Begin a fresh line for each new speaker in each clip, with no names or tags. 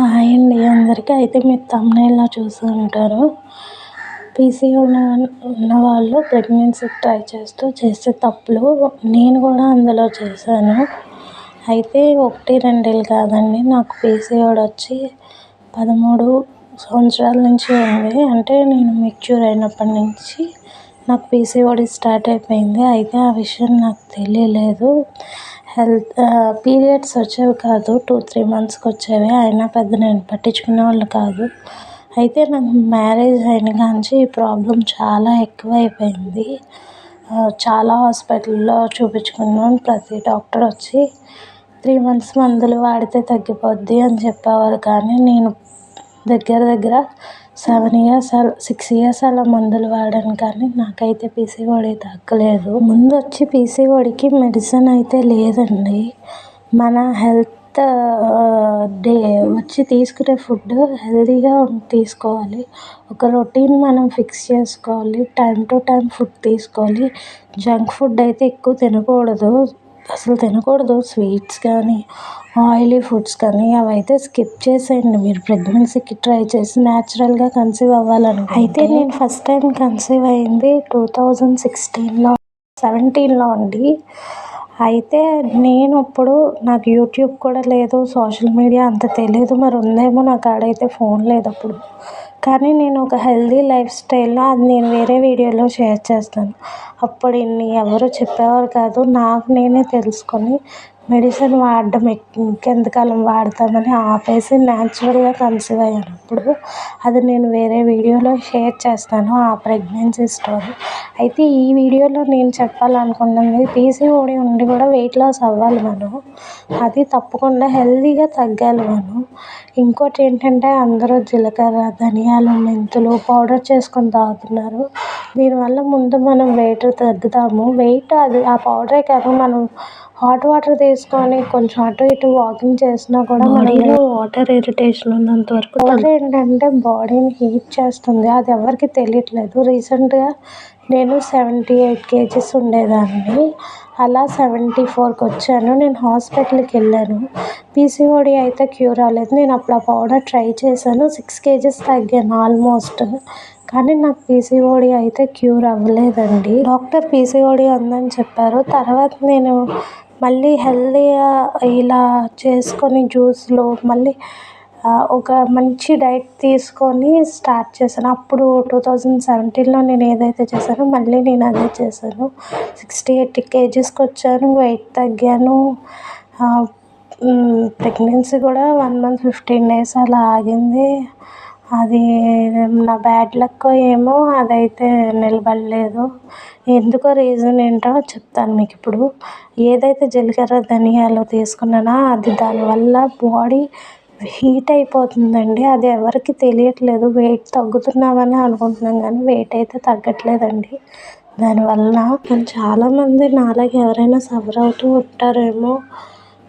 Hi అండి అందరికీ అయితే మీరు తమ్ముళ్ళలో చూసి ఉంటారు. పీసీఓడి ఉన్నవాళ్ళు ప్రెగ్నెన్సీకి ట్రై చేస్తూ చేసే తప్పులు నేను కూడా అందులో చేశాను. అయితే ఒకటి రెండేళ్ళు కాదండి నాకు పీసీఓడి వచ్చి పదమూడు సంవత్సరాల నుంచి ఉంది. అంటే నేను మెచ్యూర్ అయినప్పటి నుంచి నాకు పీసీఓడి స్టార్ట్ అయిపోయింది. అయితే ఆ విషయం నాకు తెలియలేదు. హెల్త్ పీరియడ్స్ వచ్చేవి కాదు. టూ త్రీ మంత్స్కి వచ్చేవి. అయినా పెద్ద నేను పట్టించుకునే వాళ్ళు కాదు. అయితే నాకు మ్యారేజ్ అయిన కాంచి ఈ ప్రాబ్లం చాలా ఎక్కువ అయిపోయింది చాలా హాస్పిటల్లో చూపించుకున్నాను ప్రతి డాక్టర్ వచ్చి త్రీ మంత్స్ మందులు వాడితే తగ్గిపోద్ది అని చెప్పేవారు. కానీ నేను దగ్గర దగ్గర సెవెన్ ఇయర్స్ సిక్స్ ఇయర్స్ అలా మందులు వాడాను కానీ నాకైతే పీసీఓడి తగ్గలేదు. ముందు వచ్చి పీసీఓడికి మెడిసిన్ అయితే లేదండి. మన హెల్త్ డే వచ్చి తీసుకునే ఫుడ్ హెల్తీగా తీసుకోవాలి. ఒక రొటీన్ మనం ఫిక్స్ చేసుకోవాలి. టైం టు టైం ఫుడ్ తీసుకోవాలి. జంక్ ఫుడ్ అయితే ఎక్కువ తినకూడదు. అసలు తినకూడదు. స్వీట్స్ కానీ ఆయిలీ ఫుడ్స్ కానీ అవైతే స్కిప్ చేసేయండి. మీరు ప్రెగ్నెన్సీకి ట్రై చేసి న్యాచురల్గా కన్సీవ్ అవ్వాలని అయితే నేను ఫస్ట్ టైం కన్సీవ్ అయింది టూ థౌజండ్ సిక్స్టీన్లో సెవెంటీన్లో అండి. అయితే నేను ఇప్పుడు నాకు యూట్యూబ్ కూడా లేదు సోషల్ మీడియా అంత తెలియదు మరి ఉందేమో నాకు ఆడైతే ఫోన్ లేదు అప్పుడు. కానీ నేను ఒక హెల్దీ లైఫ్ స్టైల్లో అది నేను వేరే వీడియోలో షేర్ చేస్తాను. అప్పుడు ఇన్ని ఎవరు చెప్పేవారు కాదు నాకు నేనే తెలుసుకొని మెడిసిన్ వాడడం ఇంకెంతకాలం వాడతామని ఆపేసి న్యాచురల్గా కన్సీవ్ అయ్యాను. అది నేను వేరే వీడియోలో షేర్ చేస్తాను ఆ ప్రెగ్నెన్సీ స్టోరీ. అయితే ఈ వీడియోలో నేను చెప్పాలనుకున్నది పీసీఓడి ఉండి కూడా వెయిట్ లాస్ అవ్వాలి మనం. అది తప్పకుండా హెల్తీగా తగ్గాలి మనం. ఇంకోటి ఏంటంటే అందరూ జీలకర్ర ధనియాలు మెంతులు పౌడర్ చేసుకొని తాగుతున్నారు. దీనివల్ల ముందు మనం వెయిట్ తగ్గుతాము. వెయిట్ అది ఆ పౌడరే కాదు మనం హాట్ వాటర్ తీసుకొని కొంచెం అటు ఇటు వాకింగ్ చేసినా కూడా బాడీలో వాటర్ ఇరిటేషన్ ఉన్నంత వరకు పౌడర్ ఏంటంటే బాడీని హీట్ చేస్తుంది. అది ఎవరికి తెలియట్లేదు. రీసెంట్గా నేను సెవెంటీ ఎయిట్ కేజీస్ ఉండేదాన్ని. అలా సెవెంటీ ఫోర్కి వచ్చాను. నేను హాస్పిటల్కి వెళ్ళాను. పీసీఓడి అయితే క్యూర్ అవ్వలేదు. నేను అప్పుడు ఆ పౌడర్ ట్రై చేశాను. సిక్స్ కేజీస్ తగ్గాను ఆల్మోస్ట్ కానీ నాకు పీసీఓడి అయితే క్యూర్ అవ్వలేదండి. డాక్టర్ పీసీఓడి ఉందని చెప్పారు. తర్వాత నేను మళ్ళీ హెల్తీగా ఇలా చేసుకొని జ్యూస్లు మళ్ళీ ఒక మంచి డైట్ తీసుకొని స్టార్ట్ చేశాను. అప్పుడు టూ థౌజండ్ సెవెంటీన్లో నేను ఏదైతే చేశానో మళ్ళీ నేను అదే చేశాను. సిక్స్టీ ఎయిట్ కేజీస్కి వచ్చాను వెయిట్ తగ్గాను. ప్రెగ్నెన్సీ కూడా వన్ మంత్ ఫిఫ్టీన్ డేస్ అలా ఆగింది. అది నా బ్యాడ్ లక్ ఏమో అదైతే నిలబడలేదు. ఎందుకో రీజన్ ఏంటో చెప్తాను మీకు ఇప్పుడు. ఏదైతే జీలకర్ర ధనియాలు తీసుకున్నానో అది దానివల్ల బాడీ హీట్ అయిపోతుందండి. అది ఎవరికి తెలియట్లేదు. వెయిట్ తగ్గుతున్నామని అనుకుంటున్నాం కానీ వెయిట్ అయితే తగ్గట్లేదండి. దానివల్ల చాలామంది నాలాగే ఎవరైనా సఫర్ అవుతూ ఉంటారేమో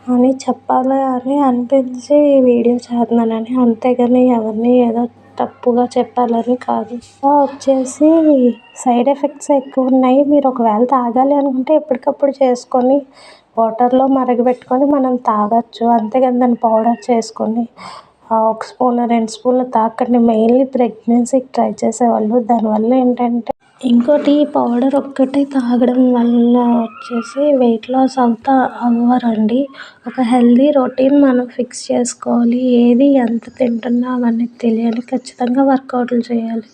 అని చెప్పాలి అని అనిపించి ఈ వీడియో చేస్తున్నానండి అంతేగాని ఎవరిని ఏదో తప్పుగా చెప్పాలని కాదు. వచ్చేసి సైడ్ ఎఫెక్ట్స్ ఎక్కువ ఉన్నాయి. మీరు ఒకవేళ తాగాలి అనుకుంటే ఎప్పటికప్పుడు చేసుకొని వాటర్లో మరగబెట్టుకొని మనం తాగొచ్చు. అంతేగాని దాన్ని పౌడర్ చేసుకొని ఒక స్పూన్ రెండు స్పూన్లు తాకండి మెయిన్లీ ప్రెగ్నెన్సీకి ట్రై చేసేవాళ్ళు. దానివల్ల ఏంటంటే ఇంకోటి పౌడర్ ఒక్కటే తాగడం వల్ల వచ్చేసి వెయిట్ లాస్ అవుతా అవ్వరండి. ఒక హెల్దీ రొటీన్ మనం ఫిక్స్ చేసుకోవాలి. ఏది ఎంత తింటున్నాం అనేది తెలియాలి. ఖచ్చితంగా వర్కౌట్లు చేయాలి.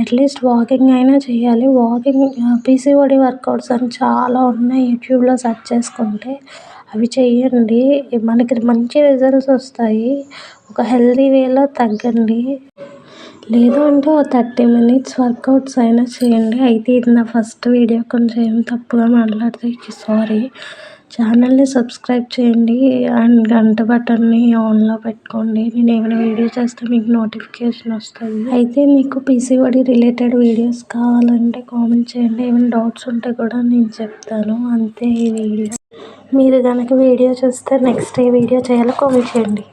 అట్లీస్ట్ వాకింగ్ అయినా చేయాలి. వాకింగ్ పీసీఓడి వర్కౌట్స్ అని చాలా ఉన్నాయి యూట్యూబ్లో సెర్చ్ చేసుకుంటే. అవి చేయండి. మనకి మంచి రిజల్ట్స్ వస్తాయి. ఒక హెల్దీ వేలో తగ్గండి. లేదు అంటే ఓ థర్టీ మినిట్స్ వర్కౌట్స్ అయినా చేయండి. అయితే ఇది నా ఫస్ట్ వీడియో. కొంచెం ఏం తప్పుగా మాట్లాడితే సారీ. ఛానల్ని సబ్స్క్రైబ్ చేయండి. అండ్ గంట బటన్ని ఆన్లో పెట్టుకోండి. నేను ఏమైనా వీడియో చేస్తే మీకు నోటిఫికేషన్ వస్తుంది. అయితే మీకు పీసీఓడి రిలేటెడ్ వీడియోస్ కావాలంటే కామెంట్ చేయండి. ఏమైనా డౌట్స్ ఉంటే కూడా నేను చెప్తాను. అంతే ఈ వీడియో. మీరు కనుక వీడియో చూస్తే నెక్స్ట్ ఏ వీడియో చేయాలో కామెంట్ చేయండి.